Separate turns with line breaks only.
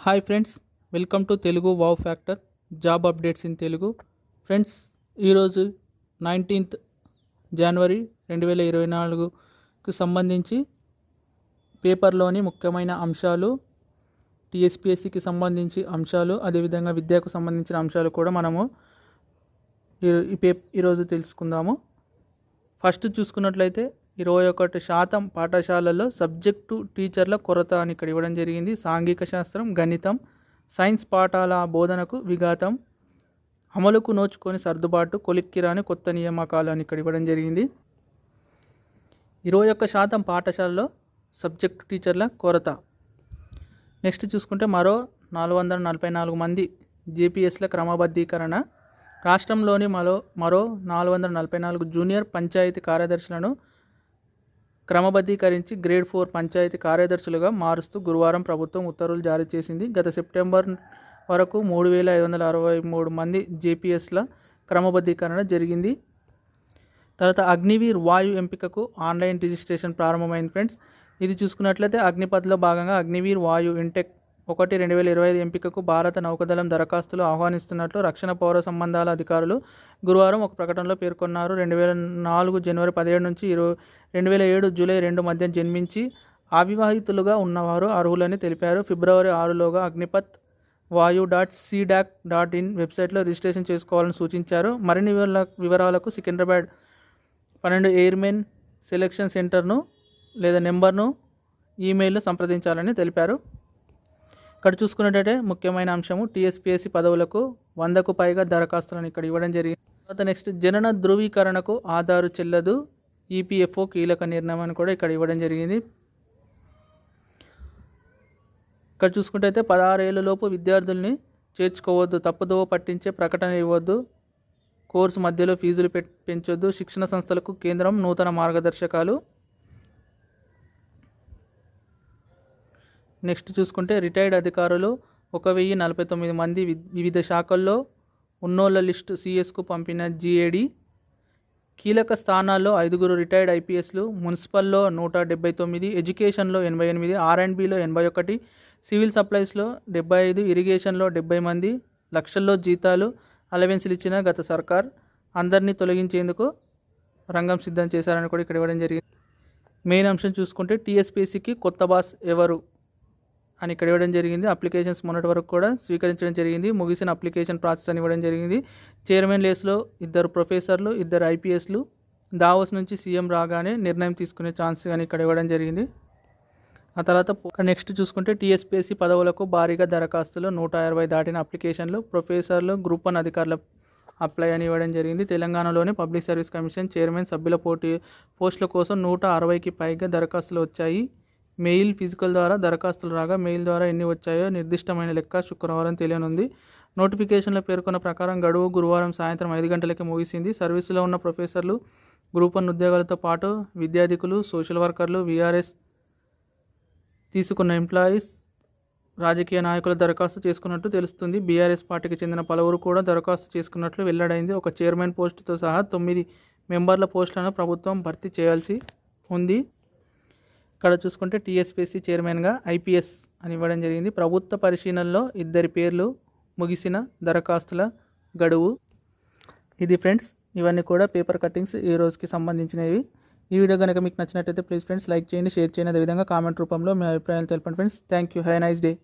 Hi friends welcome to Telugu wow factor job updates in Telugu friends ఈరోజు nineteenth January రెండు వేల ఇరవై నాలుగుకు సంబంధించి పేపర్లోని ముఖ్యమైన అంశాలు టీఎస్పిఎస్సికి సంబంధించి అంశాలు అదేవిధంగా విద్యకు సంబంధించిన అంశాలు కూడా మనము ఈ- పే ఈరోజు తెలుసుకుందాము. ఫస్ట్ చూసుకున్నట్లయితే ఇరవై ఒకటి శాతం పాఠశాలల్లో సబ్జెక్టు టీచర్ల కొరత అని ఇక్కడ ఇవ్వడం జరిగింది. సాంఘిక శాస్త్రం గణితం సైన్స్ పాఠాల బోధనకు విఘాతం అమలుకు నోచుకొని సర్దుబాటు కొలిక్కిరాని కొత్త నియామకాలు అని ఇక్కడ ఇవ్వడం జరిగింది. ఇరవై ఒక్క శాతం పాఠశాలలో సబ్జెక్టు టీచర్ల కొరత. నెక్స్ట్ చూసుకుంటే మరో నాలుగు వందల నలభై నాలుగు మంది జేపీఎస్ల క్రమబద్ధీకరణ. రాష్ట్రంలోని మరో మరో నాలుగు వందల నలభై నాలుగు జూనియర్ పంచాయతీ కార్యదర్శులను క్రమబద్ధీకరించి గ్రేడ్ ఫోర్ పంచాయతీ కార్యదర్శులుగా మారుస్తూ గురువారం ప్రభుత్వం ఉత్తర్వులు జారీ చేసింది. గత సెప్టెంబర్ వరకు మూడు వేల ఐదు వందల అరవై మూడు మంది జేపీఎస్ల క్రమబద్ధీకరణ జరిగింది. తర్వాత అగ్నివీర్ వాయు ఎంపికకు ఆన్లైన్ రిజిస్ట్రేషన్ ప్రారంభమైంది ఫ్రెండ్స్. ఇది చూసుకున్నట్లయితే అగ్నిపథ్లో భాగంగా అగ్నివీర్ వాయు ఇంటెక్ ఒకటి రెండు వేల ఇరవై ఐదు ఎంపికకు భారత నౌకదళం దరఖాస్తులు ఆహ్వానిస్తున్నట్లు రక్షణ పౌర సంబంధాల అధికారులు గురువారం ఒక ప్రకటనలో పేర్కొన్నారు. రెండు వేల నాలుగు జనవరి పదిహేడు నుంచి ఇరవై రెండు వేల ఏడు జూలై రెండు మధ్య జన్మించి అవివాహితులుగా ఉన్నవారు అర్హులని తెలిపారు. ఫిబ్రవరి ఆరులోగా Agnipath Vayu dot CDAC dot in వెబ్సైట్లో రిజిస్ట్రేషన్ చేసుకోవాలని సూచించారు. మరిన్ని వివరాల వివరాలకు సికింద్రాబాద్ పన్నెండు ఎయిర్మెన్ సెలక్షన్ సెంటర్ను లేదా నెంబర్ను ఈమెయిల్లో సంప్రదించాలని తెలిపారు. ఇక్కడ చూసుకున్నట్టయితే ముఖ్యమైన అంశము టీఎస్పీఎస్సీ పదవులకు వందకు పైగా దరఖాస్తులను ఇక్కడ ఇవ్వడం జరిగింది. తర్వాత నెక్స్ట్ జనన ధృవీకరణకు ఆధారు చెల్లదు ఈపీఎఫ్ఓ కీలక నిర్ణయం అని కూడా ఇక్కడ ఇవ్వడం జరిగింది. ఇక్కడ చూసుకుంటే అయితే పదహారేళ్ళలోపు విద్యార్థుల్ని చేర్చుకోవద్దు తప్పుదోవ పట్టించే ప్రకటన ఇవ్వద్దు కోర్సు మధ్యలో ఫీజులు పె పెంచొద్దు శిక్షణ సంస్థలకు కేంద్రం నూతన మార్గదర్శకాలు నెక్స్ట్ చూసుకుంటే రిటైర్డ్ అధికారులు ఒక వెయ్యి నలభై తొమ్మిది మంది వి- వివిధ శాఖల్లో ఉన్నోళ్ళ లిస్టు సిఎస్కు పంపిన జీఏడి. కీలక స్థానాల్లో ఐదుగురు రిటైర్డ్ ఐపీఎస్లు మున్సిపల్లో నూట డెబ్బై తొమ్మిది ఎడ్యుకేషన్లో ఎనభై ఎనిమిది ఆర్ అండ్ బిలో ఎనభై ఒకటి సివిల్ సప్లైస్లో డెబ్బై ఐదు ఇరిగేషన్లో డెబ్బై మంది లక్షల్లో జీతాలు అలవెన్సులు ఇచ్చిన గత సర్కార్ అందరినీ తొలగించేందుకు రంగం సిద్ధం చేశారని కూడా ఇక్కడ ఇవ్వడం జరిగింది. మెయిన్ అంశం చూసుకుంటే టీఎస్పీసీకి కొత్త బాస్ ఎవరు? అని ఇక్కడ ఇవ్వడం జరిగింది. అప్లికేషన్స్ మొన్నటి వరకు కూడా స్వీకరించడం జరిగింది. ముగిసిన అప్లికేషన్ ప్రాసెస్ అని ఇవ్వడం జరిగింది. చైర్మన్ లేస్లో ఇద్దరు ప్రొఫెసర్లు ఇద్దరు ఐపీఎస్లు దావోస్ నుంచి సీఎం రాగానే నిర్ణయం తీసుకునే ఛాన్స్ కానీ ఇక్కడ ఇవ్వడం జరిగింది. ఆ తర్వాత నెక్స్ట్ చూసుకుంటే టీఎస్పీఎస్సీ పదవులకు భారీగా దరఖాస్తులు నూట అరవై దాటిన అప్లికేషన్లు ప్రొఫెసర్లు గ్రూప్ వన్ అధికారుల అప్లై అని ఇవ్వడం జరిగింది. తెలంగాణలోని పబ్లిక్ సర్వీస్ కమిషన్ చైర్మన్ సభ్యుల పోటీ పోస్టుల కోసం నూట అరవైకి పైగా దరఖాస్తులు వచ్చాయి. మెయిల్ ఫిజికల్ ద్వారా దరఖాస్తులు రాగా మెయిల్ ద్వారా ఎన్ని వచ్చాయో నిర్దిష్టమైన లెక్క శుక్రవారం తెలియనుంది. నోటిఫికేషన్లో పేర్కొన్న ప్రకారం గడువు గురువారం సాయంత్రం ఐదు గంటలకి ముగిసింది. సర్వీసులో ఉన్న ప్రొఫెసర్లు గ్రూప్ వన్ ఉద్యోగాలతో పాటు విద్యాధికులు సోషల్ వర్కర్లు విఆర్ఎస్ తీసుకున్న ఎంప్లాయీస్ రాజకీయ నాయకులు దరఖాస్తు చేసుకున్నట్టు తెలుస్తుంది. బీఆర్ఎస్ పార్టీకి చెందిన పలువురు కూడా దరఖాస్తు చేసుకున్నట్లు వెల్లడైంది. ఒక చైర్మన్ పోస్టుతో సహా తొమ్మిది మెంబర్ల పోస్టులను ప్రభుత్వం భర్తీ చేయాల్సి ఉంది. ఇక్కడ చూసుకుంటే టీఎస్పీసీ చైర్మన్గా ఐపీఎస్ అని ఇవ్వడం జరిగింది. ప్రభుత్వ పరిశీలనలో ఇద్దరి పేర్లు ముగిసిన దరఖాస్తుల గడువు. ఇది ఫ్రెండ్స్ ఇవన్నీ కూడా పేపర్ కట్టింగ్స్ ఈ రోజుకి సంబంధించినవి. ఈ వీడియో కనుక మీకు నచ్చినట్లయితే ప్లీజ్ ఫ్రెండ్స్ లైక్ చేయండి షేర్ చేయండి. అదేవిధంగా కామెంట్ రూపంలో మీ అభిప్రాయాలు తెలపండి friends. Thank you. Have nice day.